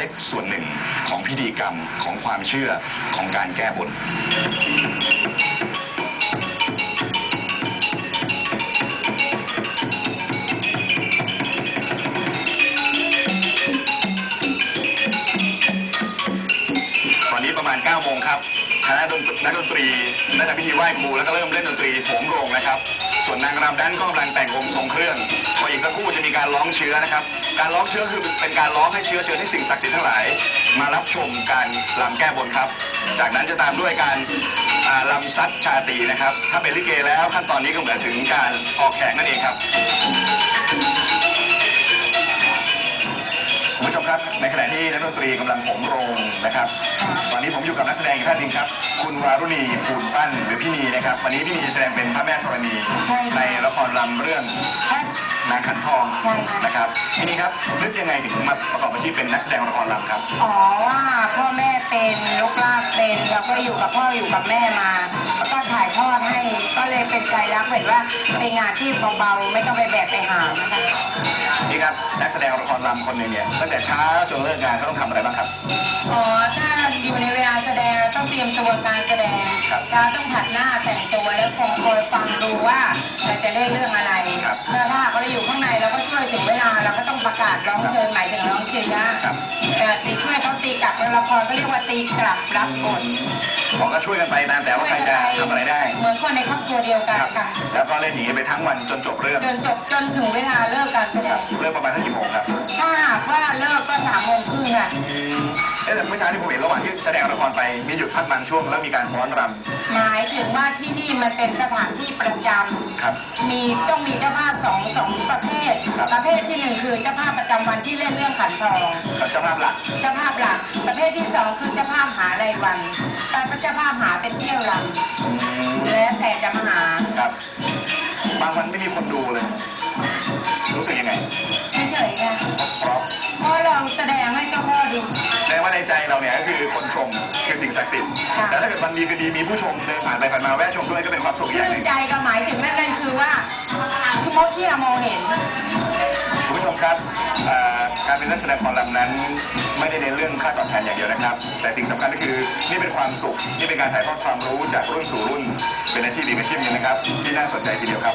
ล็กๆส่วนหนึ่งของพิธีกรรมของความเชื่อของการแก้บนตอนนี้ประมาณ9โมงครับคณะดนตรีนักดนตรีได้ทำพิธีไหว้ครูแล้วก็เริ่มเล่นดนตรีโถมโรงนะครับ ส่วนนางรำนั้นก็กำลังแต่งองค์ทรง เชื้อนะครับ การร้องเชื้อคือเป็นการร้องให้เชื้อเชิญให้สิ่งศักดิ์สิทธิ์ทั้งหลาย มารับชมการรำแก้บนครับ จากนั้นจะตามด้วยการอ่ารำซัดชาตีนะครับ ถ้าเป็นลิเกแล้วขั้นตอนนี้ก็เหมือนถึงการออกแขกนั่นเองครับคุณผู้ชมครับ ในขณะที่นักดนตรีกำลังผมโรงนะครับ ตอนนี้ผมอยู่กับนักแสดงท่านหนึ่งครับ คุณวารุณีภูลปั้นหรือพี่นีนะครับ วันนี้พี่นีแสดงเป็นพระแม่ธรณีในละครรำเรื่อง นางขันทองใช่ค่ะ นะครับพี่นีครับนึกยังไงถึงมาประกอบอาชีพเป็นนักแสดงละครรำครับ อ๋อว่าพ่อแม่เป็นลูกลากเป็นเราก็อยู่กับพ่ออยู่กับแม่มาแล้วก็ถ่ายทอดให้ก็เลยเป็นใจรักเห็นว่าเป็นงานที่เบาๆไม่ต้องไปแบกไปหามนะคะนี่ครับนักแสดงละครรำคนหนึ่งเนี่ยตั้งแต่เช้าจนเลิกงานเขาต้องทำอะไรบ้างครับ อ๋อ ราต้องเตรียมตัวการแสดงครับเราต้องผัดหน้าแต่งตัวแล้วคงคอยฟังดูว่าเราจะเล่นเรื่องอะไรครับแล้วถ้าเขาอยู่ข้างในเราก็ช่วยถึงเวลาเราก็ต้องประกาศร้องเชิญหมายถึงร้องเชียร์ครับแต่ตีช่วยเขาตีกลับแล้วละครก็เรียกว่าตีกลับรับบทผมก็ช่วยกันไปตามแต่ว่าใครจะทำอะไรได้ เหมือนคนในครอบครัวเดียวกันครับค่ะแล้วก็เล่นอย่างนี้ไปทั้งวันจนจบเรื่องจนจบจนถึงเวลาเลิกการแสดครับงเริ่มประมาณสักกี่โมงครับถ้าหากว่าเลิกก็สามโมงครึ่งค่ะ เอ๊ะแต่เมื่อเช้าที่ผมเห็นระหว่างที่แสดงละครไปมีหยุดพักบางช่วงแล้วมีการฟ้อนรหมายถึงว่าที่นี่มันเป็นสถานที่ประจำครับำมีต้องมีเจ้าภาพสองสองประเภท ครับ ประเภทที่หนึ่งคือเจ้าภาพประจำวันที่เล่นเรื่องขันทอง กับเจ้าภาพหลัก เจ้าภาพหลัก ประเภทที่สองคือเจ้าภาพหารายวันแต่เจ้าภาพหาเป็นเที่ยวลำ ศักดิ์สิทธิ์ค่ะ แต่ถ้าเกิดวันดีคือดีมีผู้ชมเดินผ่านไปผ่านมาแวะชมด้วยก็เป็นความสุขอีกอย่างหชื่นึ่นงใจก็หมายถึงนั่นนั่นคือว่าทุกมดที่เรามองเห็น คุณผู้ชมครับเอ่อการเป็นนักแสดงหมอลำนั้น ไม่ได้ในนเรื่องค่าตอบแทนอย่างเดียวนะครับ แต่สิ่งสำคัญก็คือนี่เป็นความสุขนี่เป็นการถ่ายทอดความรู้จากรุ่นสู่รุ่น เป็นอาชีพอีกอาชีพหนึงนะครับ ที่น่าสนใจทีเดียวครับ